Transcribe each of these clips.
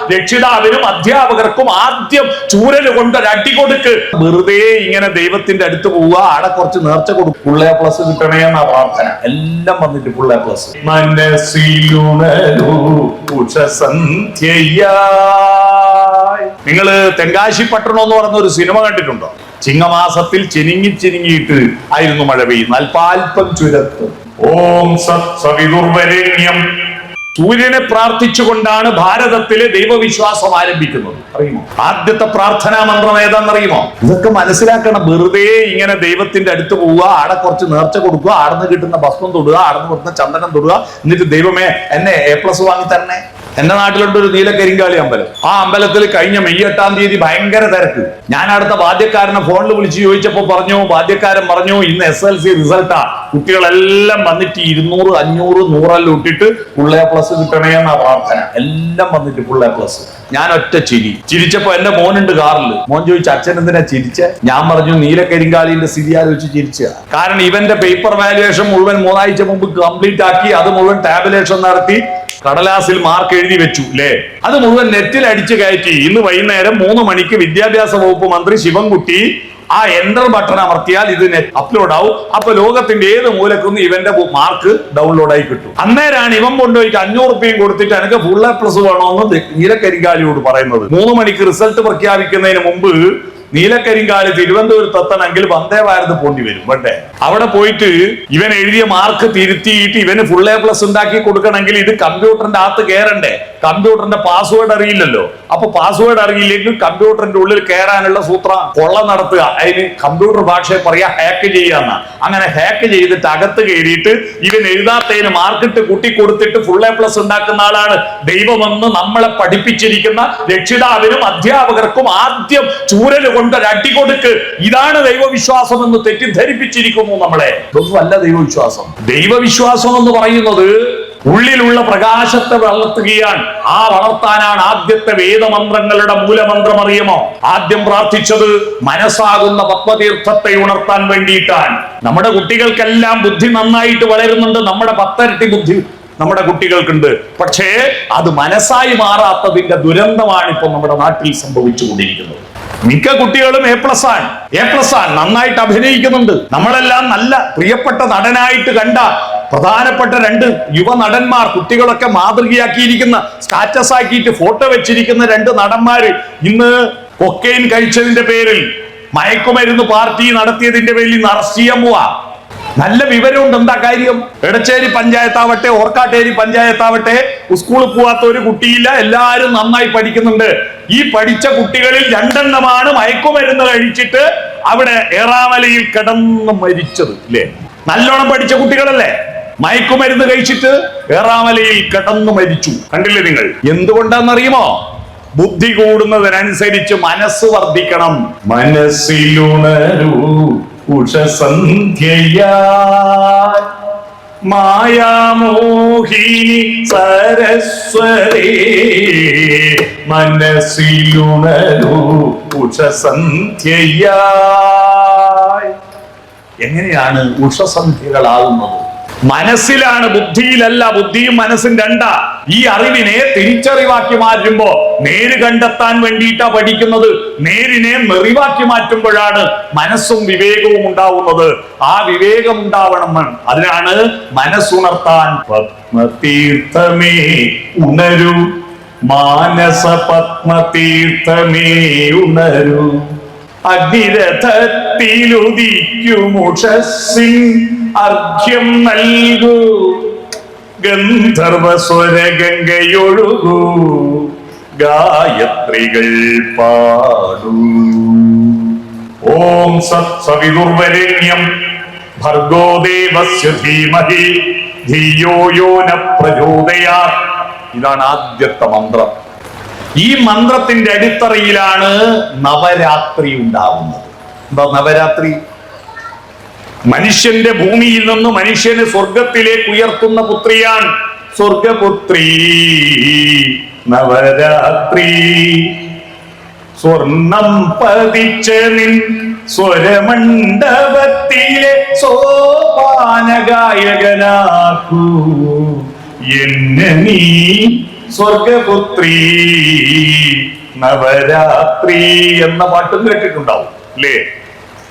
രക്ഷിതാവിനും അധ്യാപകർക്കും ആദ്യം ചൂരൽ കൊണ്ട് അടി കൊടുക്ക്. വെറുതെ ഇങ്ങനെ ദൈവത്തിന്റെ അടുത്ത് പോവുക ആടെ കുറച്ച് നേർച്ച കൊടുക്കും. പുള്ളേ പ്ലസ് കിട്ടണേ എന്ന പ്രാർത്ഥന. എല്ലാം വന്നിട്ട് പുള്ളേ പ്ലസ് നിങ്ങൾ തെങ്കാശി പട്ടണം എന്ന് പറഞ്ഞ ഒരു സിനിമ കണ്ടിട്ടുണ്ടോ? ചിങ്ങമാസത്തിൽ ചിനിങ്ങി ചിനിങ്ങിയിട്ട് ആയിരുന്നു മഴ പെയ്യുന്നത്. അല്പാൽപം ചുരത്ത്. ഓം സത് സവിതുർവരേണ്യം സൂര്യനെ പ്രാർത്ഥിച്ചുകൊണ്ടാണ് ഭാരതത്തിലെ ദൈവവിശ്വാസം ആരംഭിക്കുന്നത്. അറിയുമോ? ആദ്യത്തെ പ്രാർത്ഥനാ മന്ത്രം ഏതാണെന്നറിയുമോ ഇതൊക്കെ മനസ്സിലാക്കണം. വെറുതെ ഇങ്ങനെ ദൈവത്തിന്റെ അടുത്ത് പോവുക ആടെ കുറച്ച് നേർച്ച കൊടുക്കുക ആടുന്ന് കിട്ടുന്ന ഭസ്മം തൊടുക ആടുന്ന് കൊടുക്കുന്ന ചന്ദനം തൊടുക എന്നിട്ട് ദൈവമേ എന്നെ എ പ്ലസ് വാങ്ങി തരണേ. എന്റെ നാട്ടിലുണ്ട് ഒരു നീലക്കരിങ്കാളി അമ്പലം. ആ അമ്പലത്തിൽ കഴിഞ്ഞ മെയ് എട്ടാം തീയതി ഭയങ്കര തിരക്ക്. ഞാൻ അടുത്ത വാദ്യക്കാരനെ ഫോണിൽ വിളിച്ച് ചോദിച്ചപ്പോ പറഞ്ഞു വാദ്യക്കാരൻ പറഞ്ഞു ഇന്ന് എസ് എൽ സി റിസൾട്ടാ കുട്ടികളെല്ലാം വന്നിട്ട് ഇരുന്നൂറ് അഞ്ഞൂറ് നൂറെല്ലാം ഇട്ടിട്ട് ഫുൾ എ പ്ലസ് കിട്ടണേ എന്ന പ്രാർത്ഥന. എല്ലാം വന്നിട്ട് ഫുൾ എ പ്ലസ് ഞാൻ ഒറ്റ ചിരി. ചിരിച്ചപ്പോ എന്റെ മോനുണ്ട് കാറിൽ മോൻ ചോദിച്ചു അച്ഛൻ എന്തിനാ ചിരിച്ച? ഞാൻ പറഞ്ഞു നീലക്കരിങ്കാളിന്റെ സ്ഥിതി ആലോചിച്ച് ചിരിച്ച കാരണം ഇവന്റെ പേപ്പർ വാല്യുവേഷൻ മുഴുവൻ മൂന്നാഴ്ച മുമ്പ് കംപ്ലീറ്റ് ആക്കി അത് മുഴുവൻ ടാബുലേഷൻ നടത്തി കടലാസിൽ മാർക്ക് എഴുതി വെച്ചു അല്ലേ അത് മുഴുവൻ നെറ്റിൽ അടിച്ചു കയറ്റി. ഇന്ന് വൈകുന്നേരം മൂന്ന് മണിക്ക് വിദ്യാഭ്യാസ വകുപ്പ് മന്ത്രി ശിവൻകുട്ടി ആ എന്റർ ബട്ടൺ അമർത്തിയാൽ ഇത് അപ്ലോഡ് ആവും. അപ്പൊ ലോകത്തിന്റെ ഏത് മൂലക്കുന്ന് ഇവന്റെ മാർക്ക് ഡൗൺലോഡ് ആയി കിട്ടും. അന്നേരാണ് ഇവൻ കൊണ്ടുപോയിട്ട് അഞ്ഞൂറ് റുപ്യയും കൊടുത്തിട്ട് എനിക്ക് ഫുൾ എ പ്ലസ് വേണമെന്ന് നീലക്കരിങ്കാലിയോട് പറയുന്നത്. മൂന്ന് മണിക്ക് റിസൾട്ട് പ്രഖ്യാപിക്കുന്നതിന് മുമ്പ് നീലക്കരിങ്കാലി തിരുവനന്തപുരത്ത് എത്തണമെങ്കിൽ വന്ദേ ഭാരത് പോണ്ടി വരും വേണ്ടേ? അവിടെ പോയിട്ട് ഇവൻ എഴുതിയ മാർക്ക് തിരുത്തിയിട്ട് ഇവന് ഫുൾ എ പ്ലസ് ഉണ്ടാക്കി കൊടുക്കണമെങ്കിൽ ഇത് കമ്പ്യൂട്ടറിന്റെ അകത്ത് കയറണ്ടേ കമ്പ്യൂട്ടറിന്റെ പാസ്വേഡ് അറിയില്ലല്ലോ. അപ്പൊ പാസ്വേഡ് അറിയില്ലെങ്കിൽ കമ്പ്യൂട്ടറിന്റെ ഉള്ളിൽ കയറാനുള്ള സൂത്രം കൊള്ള നടത്തുക. അതിന് കമ്പ്യൂട്ടർ ഭാഷയെ പറയാ ഹാക്ക് ചെയ്യാന്ന അങ്ങനെ ഹാക്ക് ചെയ്തിട്ട് അകത്ത് കയറിയിട്ട് ഇവൻ എഴുതാത്തതിന് മാർക്കിട്ട് കൂട്ടി കൊടുത്തിട്ട് ഫുൾ എ പ്ലസ് ഉണ്ടാക്കുന്ന ആളാണ്. ദൈവമെന്ന് നമ്മളെ പഠിപ്പിച്ചിരിക്കുന്ന രക്ഷിതാവിനും അധ്യാപകർക്കും ആദ്യം ചൂരൽ കൊണ്ട് ഒരു കൊടുക്ക് ഇതാണ് ദൈവവിശ്വാസം എന്ന് തെറ്റിദ്ധരിപ്പിച്ചിരിക്കുന്നു നമ്മളെ. ഇതൊന്നും അല്ല ദൈവവിശ്വാസം. ദൈവവിശ്വാസം എന്ന് പറയുന്നത് ഉള്ളിലുള്ള പ്രകാശത്തെ വളർത്തുകയാണ്. ആ വളർത്താനാണ് ആദ്യത്തെ വേദമന്ത്രങ്ങളുടെ മൂലമന്ത്രം അറിയുമോ? ആദ്യം പ്രാർത്ഥിച്ചത് മനസ്സാകുന്ന പത്മതീർത്ഥത്തെ ഉണർത്താൻ വേണ്ടിയിട്ടാണ്. നമ്മുടെ കുട്ടികൾക്കെല്ലാം ബുദ്ധി നന്നായിട്ട് വളരുന്നുണ്ട്. നമ്മുടെ പത്തരട്ടി ബുദ്ധി നമ്മുടെ കുട്ടികൾക്കുണ്ട്. പക്ഷേ അത് മനസ്സായി മാറാത്തതിന്റെ ദുരന്തമാണ് ഇപ്പൊ നമ്മുടെ നാട്ടിൽ സംഭവിച്ചുകൊണ്ടിരിക്കുന്നത്. മിക്ക കുട്ടികളും എ പ്ലസ് ആണ്. എ പ്ലസ് ആണ്. നന്നായിട്ട് അഭിനയിക്കുന്നുണ്ട്. നമ്മളെല്ലാം നല്ല പ്രിയപ്പെട്ട നടനായിട്ട് കണ്ട പ്രധാനപ്പെട്ട രണ്ട് യുവ നടന്മാർ കുട്ടികളൊക്കെ മാതൃകയാക്കിയിരിക്കുന്ന സ്റ്റാറ്റസ് ആക്കിയിട്ട് ഫോട്ടോ വെച്ചിരിക്കുന്ന രണ്ട് നടന്മാര് ഇന്ന് കൊക്കൈൻ കഴിച്ചതിന്റെ പേരിൽ മയക്കുമരുന്ന് പാർട്ടി നടത്തിയതിന്റെ പേരിൽ ഇന്ന് അറസ്റ്റ് ചെയ്യാൻ പോവാ. നല്ല വിവരമുണ്ട്. എന്താ കാര്യം? എടച്ചേരി പഞ്ചായത്താവട്ടെ ഓർക്കാട്ടേരി പഞ്ചായത്താവട്ടെ സ്കൂളിൽ പോവാത്ത ഒരു കുട്ടിയില്ല. എല്ലാവരും നന്നായി പഠിക്കുന്നുണ്ട്. ഈ പഠിച്ച കുട്ടികളിൽ രണ്ടെണ്ണമാണ് മയക്കുമരുന്ന് കഴിച്ചിട്ട് അവിടെ ഏറാമലയിൽ കിടന്ന് മരിച്ചത് ഇല്ലേ? നല്ലോണം പഠിച്ച കുട്ടികളല്ലേ? മയക്കുമരുന്ന് കഴിച്ചിട്ട് ഏറാമലയിൽ കിടന്നു മരിച്ചു. കണ്ടില്ലേ നിങ്ങൾ? എന്തുകൊണ്ടാണെന്നറിയുമോ? ബുദ്ധി കൂടുന്നതിനനുസരിച്ച് മനസ്സ് വർദ്ധിക്കണം. മനസ്സിലുണരൂ. ഉഷസന്ധ്യയായി മായാമോഹിനി സരസ്വരേ മനസ്സിലുണരു ഉഷസന്ധ്യയായി എങ്ങനെയാണ് ഉഷസന്ധ്യകളാകുന്നത്? മനസ്സിലാണ് ബുദ്ധിയിലല്ല ബുദ്ധിയും മനസ്സും രണ്ട. ഈ അറിവിനെ തിരിച്ചറിവാക്കി മാറ്റുമ്പോ നേര് കണ്ടെത്താൻ വേണ്ടിയിട്ടാ പഠിക്കുന്നത്. നേരിനെ മെറിവാക്കി മാറ്റുമ്പോഴാണ് മനസ്സും വിവേകവും ഉണ്ടാവുന്നത്. ആ വിവേകം ഉണ്ടാവണം. അതിനാണ് മനസ്സുണർത്താൻ പത്മതീർത്ഥമേ ഉണരൂ. മാനസ പത്മതീർത്ഥമേ ഉണരൂ അഗ്നിരഥത്തിലുദിക്കുമുഷസ്സിൻ അർഘ്യം നൽകൂ. ഗന്ധർവ ഗംഗയൊഴുകൂ ഗായത്രികൾ പാടൂ. ഓം സത് സവിതുർവരേണ്യം ഭർഗോ ധീമഹി. ധിയോ പ്രചോദയാ. ഇതാണ് ആദ്യത്തെ മന്ത്രം. ഈ മന്ത്രത്തിന്റെ അടിത്തറയിലാണ് നവരാത്രി ഉണ്ടാവുന്നത്. എന്താ നവരാത്രി? മനുഷ്യന്റെ ഭൂമിയിൽ നിന്ന് മനുഷ്യന് സ്വർഗത്തിലേക്ക് ഉയർത്തുന്ന പുത്രിയാണ് സ്വർഗപുത്രി. നവരാത്രി സ്വർണം പതിച്ച നിൻ സ്വരമണ്ഡപത്തിലെ സോപാന ഗായകനാക്കൂ എന്നെ നീ സ്വർഗപുത്രി. നവരാത്രി എന്ന പാട്ടും കേട്ടിട്ടുണ്ടാവും അല്ലേ?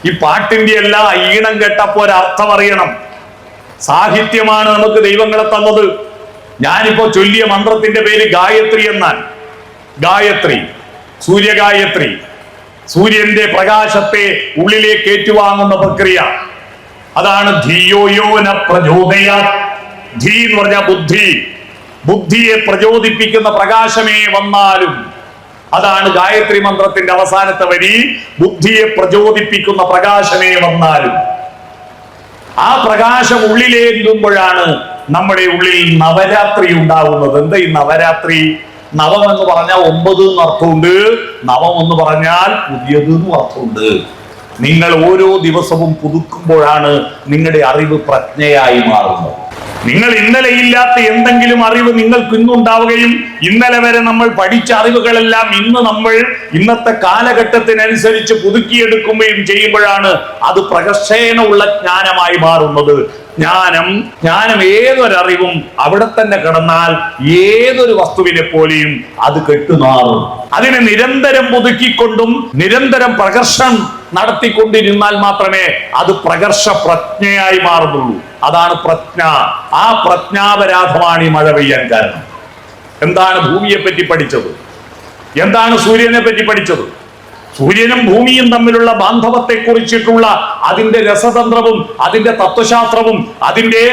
ഈ പാട്ടിന്റെ എല്ലാ ഈണം കേട്ടപ്പോ ഒരർത്ഥം അറിയണം. സാഹിത്യമാണ് നമുക്ക് ദൈവങ്ങളെ തന്നത്. ഞാനിപ്പോ ചൊല്ലിയ മന്ത്രത്തിന്റെ പേര് ഗായത്രി എന്നാൽ ഗായത്രി സൂര്യഗായത്രി സൂര്യന്റെ പ്രകാശത്തെ ഉള്ളിലേക്ക് ഏറ്റുവാങ്ങുന്ന പ്രക്രിയ. അതാണ് ധിയോയോന പ്രചോദയ. ധീ എന്ന് പറഞ്ഞ ബുദ്ധി. ബുദ്ധിയെ പ്രചോദിപ്പിക്കുന്ന പ്രകാശമേ വന്നാലും അതാണ് ഗായത്രി മന്ത്രത്തിന്റെ അവസാനത്തെ വരി. ബുദ്ധിയെ പ്രചോദിപ്പിക്കുന്ന പ്രകാശമേ വന്നാലും ആ പ്രകാശം ഉള്ളിലേന്തുമ്പോഴാണ് നമ്മുടെ ഉള്ളിൽ നവരാത്രി ഉണ്ടാവുന്നത്. എന്താ ഈ നവരാത്രി? നവം എന്ന് പറഞ്ഞാൽ ഒമ്പത് എന്ന് അർത്ഥമുണ്ട്. നവം എന്ന് പറഞ്ഞാൽ പുതിയത് എന്നും അർത്ഥമുണ്ട്. നിങ്ങൾ ഓരോ ദിവസവും പുതുക്കുമ്പോഴാണ് നിങ്ങളുടെ അറിവ് പ്രജ്ഞയായി മാറുന്നത്. നിങ്ങൾ ഇന്നലെ ഇല്ലാത്ത എന്തെങ്കിലും അറിവ് നിങ്ങൾക്ക് ഇന്നുണ്ടാവുകയും ഇന്നലെ വരെ നമ്മൾ പഠിച്ച അറിവുകളെല്ലാം ഇന്ന് നമ്മൾ ഇന്നത്തെ കാലഘട്ടത്തിനനുസരിച്ച് പുതുക്കിയെടുക്കുകയും ചെയ്യുമ്പോഴാണ് അത് പ്രകർഷേണ ഉള്ള ജ്ഞാനമായി മാറുന്നത്. ജ്ഞാനം ജ്ഞാനം ഏതൊരറിവും അവിടെ തന്നെ കിടന്നാൽ ഏതൊരു വസ്തുവിനെ പോലെയും അത് കെട്ടുമാറും. അതിനെ നിരന്തരം പുതുക്കിക്കൊണ്ടും നിരന്തരം പ്രകർഷം നടത്തിക്കൊണ്ടിരുന്നാൽ മാത്രമേ അത് പ്രകർഷ പ്രജ്ഞയായി മാറുന്നുള്ളൂ. അതാണ് പ്രജ്ഞ. ആ പ്രജ്ഞാപരാധമാണ് ഈ മഴ പെയ്യാൻ കാരണം. എന്താണ് ഭൂമിയെ പറ്റി പഠിച്ചത്? എന്താണ് സൂര്യനെ പറ്റി പഠിച്ചത്? സൂര്യനും ഭൂമിയും തമ്മിലുള്ള ബാന്ധവത്തെ കുറിച്ചിട്ടുള്ള അതിന്റെ രസതന്ത്രവും അതിന്റെ തത്വശാസ്ത്രവും അതിന്റെ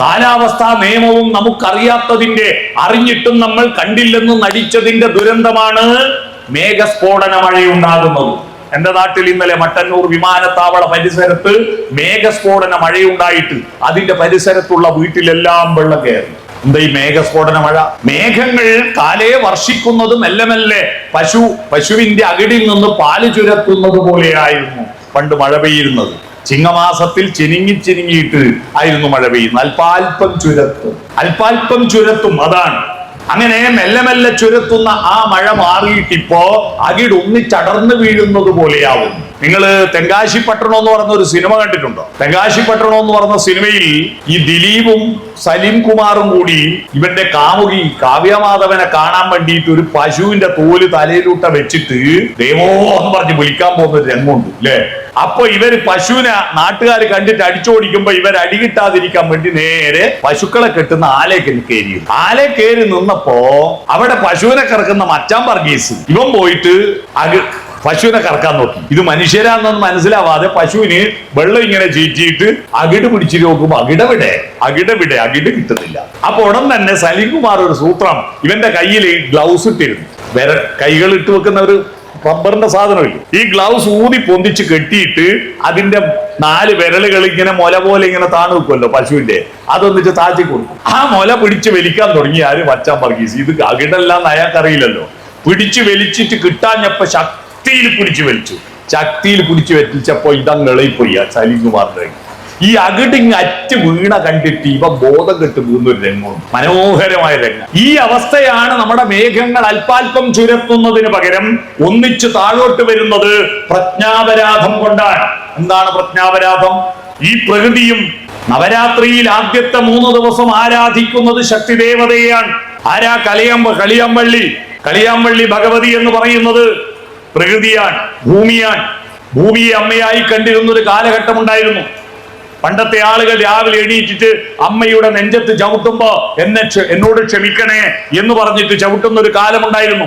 കാലാവസ്ഥാ നിയമവും നമുക്കറിയാത്തതിന്റെ അറിഞ്ഞിട്ടും നമ്മൾ കണ്ടില്ലെന്ന് നടിച്ചതിന്റെ ദുരന്തമാണ് മേഘസ്ഫോടന മഴയുണ്ടാകുന്നത് എന്റെ നാട്ടിൽ ഇന്നലെ മട്ടന്നൂർ വിമാനത്താവള പരിസരത്ത് മേഘസ്ഫോടന മഴയുണ്ടായിട്ട് അതിന്റെ പരിസരത്തുള്ള വീട്ടിലെല്ലാം വെള്ളം കയറി. എന്താ ഈ മേഘസ്ഫോടന മഴ? മേഘങ്ങൾ കാലേ വർഷിക്കുന്നത് മെല്ലെ മെല്ലെ പശു പശുവിന്റെ അകിടിൽ നിന്ന് പാൽ ചുരത്തുന്നത് പോലെയായിരുന്നു പണ്ട് മഴ പെയ്യുന്നത്. ചിങ്ങമാസത്തിൽ ചിനിങ്ങി ചിനിങ്ങിയിട്ട് ആയിരുന്നു മഴ പെയ്യുന്നത്. അല്പാൽപ്പം ചുരത്തും. അല്പാൽപ്പം ചുരത്തും അതാണ്. അങ്ങനെ മെല്ലെ മെല്ലെ ചുരത്തുന്ന ആ മഴ മാറിയിട്ടിപ്പോ അകിട് ഒന്നിച്ചടർന്നു വീഴുന്നത് പോലെയാവും. നിങ്ങൾ തെങ്കാശി പട്ടണം എന്ന് പറഞ്ഞ ഒരു സിനിമ കണ്ടിട്ടുണ്ടോ? തെങ്കാശി പട്ടണം എന്ന് പറഞ്ഞ സിനിമയിൽ ഈ ദിലീപും സലീം കുമാറും കൂടി ഇവന്റെ കാമുകി കാവ്യമാധവനെ കാണാൻ വേണ്ടിയിട്ട് ഒരു പശുവിന്റെ തോൽ തലയിലൂട്ട വെച്ചിട്ട് ദേവോ എന്ന് പറഞ്ഞ് വിളിക്കാൻ പോകുന്ന ഒരു രംഗമുണ്ട് അല്ലേ അപ്പൊ ഇവർ പശുവിനെ നാട്ടുകാർ കണ്ടിട്ട് അടിച്ചോടിക്കുമ്പോ ഇവർ അടികിട്ടാതിരിക്കാൻ വേണ്ടി നേരെ പശുക്കളെ കെട്ടുന്ന ആലേക്ക് കയറി ആലേ കയറി നിന്നപ്പോ അവിടെ പശുവിനെ കറക്കുന്ന മച്ചാൻ വർഗീസ് ഇവൻ പോയിട്ട് അക പശുവിനെ കറക്കാൻ നോക്കി. ഇത് മനുഷ്യരാണെന്ന് മനസ്സിലാവാതെ പശുവിന് വെള്ളം ഇങ്ങനെ ചീറ്റിയിട്ട് അകിട് പിടിച്ചു നോക്കുമ്പോ അകിടവിടെ? അകിടവിടെ? അകിട് കിട്ടുന്നില്ല. അപ്പൊ ഉടൻ തന്നെ സലീം കുമാർ ഒരു സൂത്രം ഇവന്റെ കയ്യിൽ ഗ്ലൗസ് ഇട്ടിരുന്നു. വേറെ കൈകൾ ഇട്ട് വെക്കുന്ന ഒരു റബ്ബറിന്റെ സാധനമില്ല? ഈ ഗ്ലൗസ് ഊതി പൊന്തിച്ച് കെട്ടിയിട്ട് അതിന്റെ നാല് വിരലുകൾ ഇങ്ങനെ മുല പോലെ ഇങ്ങനെ താണു വെക്കുമല്ലോ പശുവിന്റെ. അതൊന്നിച്ച് താഴ്ത്തി കൊടുക്കും. ആ മുല പിടിച്ച് വലിക്കാൻ തുടങ്ങി ആര്? വച്ചാൻ വർഗീസ്. ഇത് അകിടെല്ലാം അയാൾക്കറിയില്ലല്ലോ. പിടിച്ചു വലിച്ചിട്ട് കിട്ടാഞ്ഞപ്പോ ശക്തിയിൽ പിടിച്ചു വലിച്ചു. ശക്തിയിൽ പിടിച്ചു വലിച്ചപ്പോ ഇതങ്ങളെ പോയി ആ സലീംകുമാറിന്റെ കയ്യിൽ. ഈ അകിടിങ് അറ്റ് വീണ കണ്ടിട്ട് ഇവ ബോധം കെട്ട് വീഴുന്ന ഒരു രംഗം മനോഹരമായ രംഗം. ഈ അവസ്ഥയാണ് നമ്മുടെ മേഘങ്ങൾ അല്പാൽപ്പം ചുരത്തുന്നതിന് പകരം ഒന്നിച്ച് താഴോട്ട് വരുന്നത് പ്രജ്ഞാപരാധം കൊണ്ടാണ്. എന്താണ് പ്രജ്ഞാപരാധം? ഈ പ്രകൃതിയും നവരാത്രിയിൽ ആദ്യത്തെ മൂന്ന് ദിവസം ആരാധിക്കുന്നത് ശക്തിദേവതയാണ് ആരാ കലയമ്പ കളിയമ്പള്ളി? കളിയാമ്പള്ളി ഭഗവതി എന്ന് പറയുന്നത് പ്രകൃതിയാണ് ഭൂമിയാണ്. ഭൂമിയെ അമ്മയായി കണ്ടിരുന്ന ഒരു കാലഘട്ടം ഉണ്ടായിരുന്നു പണ്ടത്തെ ആളുകൾ രാവിലെ എണീറ്റിട്ട് അമ്മയുടെ നെഞ്ചത്ത് ചവിട്ടുമ്പോ എന്നെ എന്നോട് ക്ഷമിക്കണേ എന്ന് പറഞ്ഞിട്ട് ചവിട്ടുന്ന ഒരു കാലമുണ്ടായിരുന്നു.